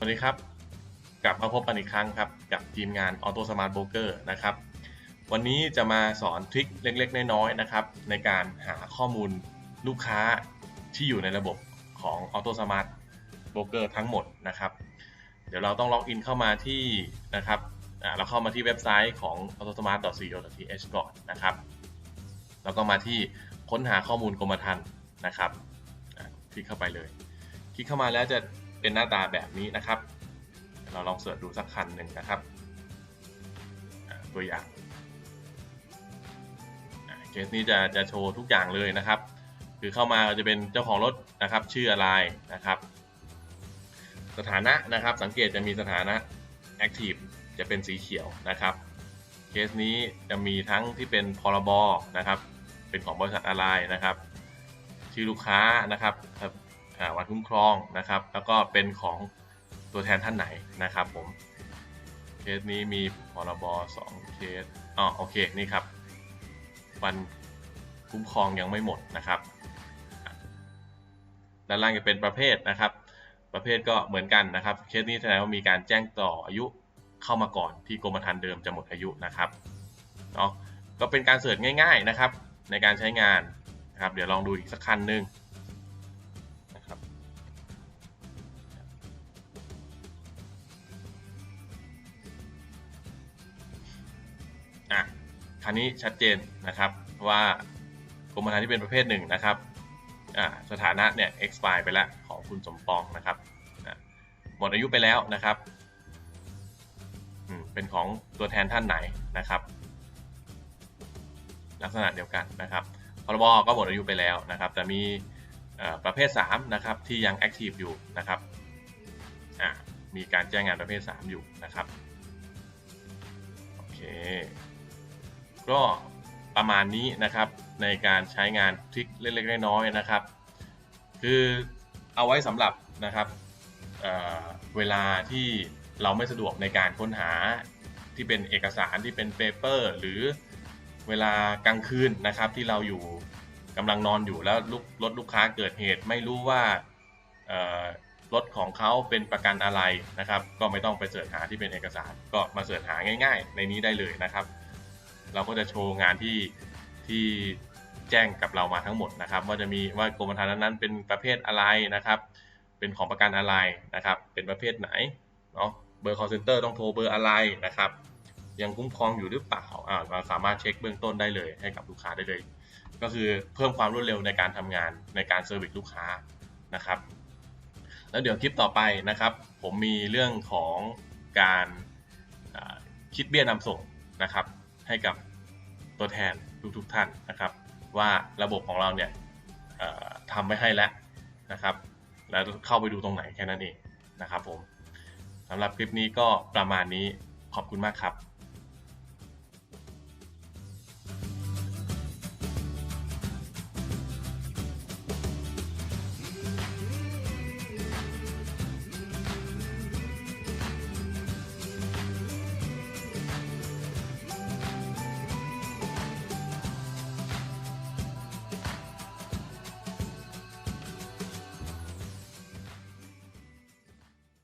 สวัสดีครับ กลับมาพบกันอีกครั้งครับ กับทีมงาน Auto Smart Broker นะครับ วันนี้จะมาสอนทริคเล็กๆ น้อยๆนะครับ ในการหาข้อมูลลูกค้าที่อยู่ในระบบของ Auto Smart Broker ทั้งหมดนะครับ เดี๋ยวเราต้องล็อกอินเข้ามาที่นะครับเราเข้ามาที่เว็บไซต์ของ autosmart.co.th ก่อนนะครับ แล้วก็มาที่ค้นหาข้อมูลกรมธรรม์นะครับ คลิกเข้าไปเลย คลิกเข้ามาแล้วจะ เป็นหน้าตาแบบนี้นะครับ เราลองเสิร์ชดูสักคันหนึ่งนะครับ ตัวอย่างเคสนี้จะจะโชว์ทุกอย่างเลยนะครับ คือเข้ามาจะเป็นเจ้าของรถนะครับ ชื่ออะไรนะครับ สถานะนะครับ สังเกตจะมีสถานะ Active จะเป็นสีเขียวนะครับ เคสนี้จะมีทั้งที่เป็นพรบนะครับ เป็นของบริษัทอะไรนะครับ ชื่อลูกค้านะครับ วันคุ้มครองนะครับ แล้วก็เป็นของตัวแทนท่านไหนนะครับผมเคสนี้มีพรบสองเคสอ๋อโอเคนี่ครับ วันคุ้มครองยังไม่หมดนะครับด้านล่างจะเป็นประเภทนะครับ ประเภทก็เหมือนกันนะครับ เคสนี้แสดงว่ามีการแจ้งต่ออายุเข้ามาก่อนที่กรมธรรม์เดิมจะหมดอายุนะครับเนาะก็เป็นการเสิร์ชง่าย ๆนะครับ ในการใช้งานนะครับ เดี๋ยวลองดูอีกสักคันหนึ่ง คันนี้ชัดเจนนะครับว่ากรมธรรม์ที่เป็นประเภทหนึ่งนะครับสถานะเนี่ย expire ไปแล้วของคุณสมปองนะครับอะหมดอายุไปแล้วนะครับเป็นของตัวแทนท่านไหนนะครับ ลักษณะเดียวกันนะครับพรบก็หมดอายุไปแล้วนะครับ แต่มีประเภท3นะครับที่ยัง active อยู่นะครับมีการแจ้งงานประเภท 3 อยู่นะครับโอเค ก็ประมาณนี้นะครับในการใช้งานทริคเล็กๆน้อยๆนะครับ คือเอาไว้สำหรับนะครับเเวลาที่เราไม่สะดวกในการค้นหาที่เป็นเอกสารที่เป็นเปเปอร์หรือเวลากลางคืนนะครับที่เราอยู่กำลังนอนอยู่แล้วลุกรถลูกค้าเกิดเหตุไม่รู้ว่ารถของเขาเป็นประกันอะไรนะครับ ก็ไม่ต้องไปเสิร์ชหาที่เป็นเอกสาร ก็มาเสิร์ชหาง่าย ๆ ในนี้ได้เลยนะครับ เราก็จะโชว์งานที่ที่แจ้งกับเรามาทั้งหมดนะครับ ว่าจะมีว่ากรมธรรม์นั้นเป็นประเภทอะไรนะครับ เป็นของประกันอะไรนะครับ เป็นประเภทไหนเนาะเบอร์ call center ต้องโทรเบอร์อะไรนะครับ ยังคุ้มครองอยู่หรือเปล่าอ่าเราสามารถเช็คเบื้องต้นได้เลยให้กับลูกค้าได้เลย ก็คือเพิ่มความรวดเร็วในการทำงานในการเซอร์วิสลูกค้านะครับ แล้วเดี๋ยวคลิปต่อไปนะครับ ผมมีเรื่องของการคิดเบี้ยนำส่งนะครับ ให้กับตัวแทนทุกๆท่านนะครับ ว่าระบบของเราเนี่ยทำไว้ให้แล้วนะครับ แล้วเข้าไปดูตรงไหนแค่นั้นเองนะครับผมสำหรับคลิปนี้ก็ประมาณนี้ขอบคุณมากครับ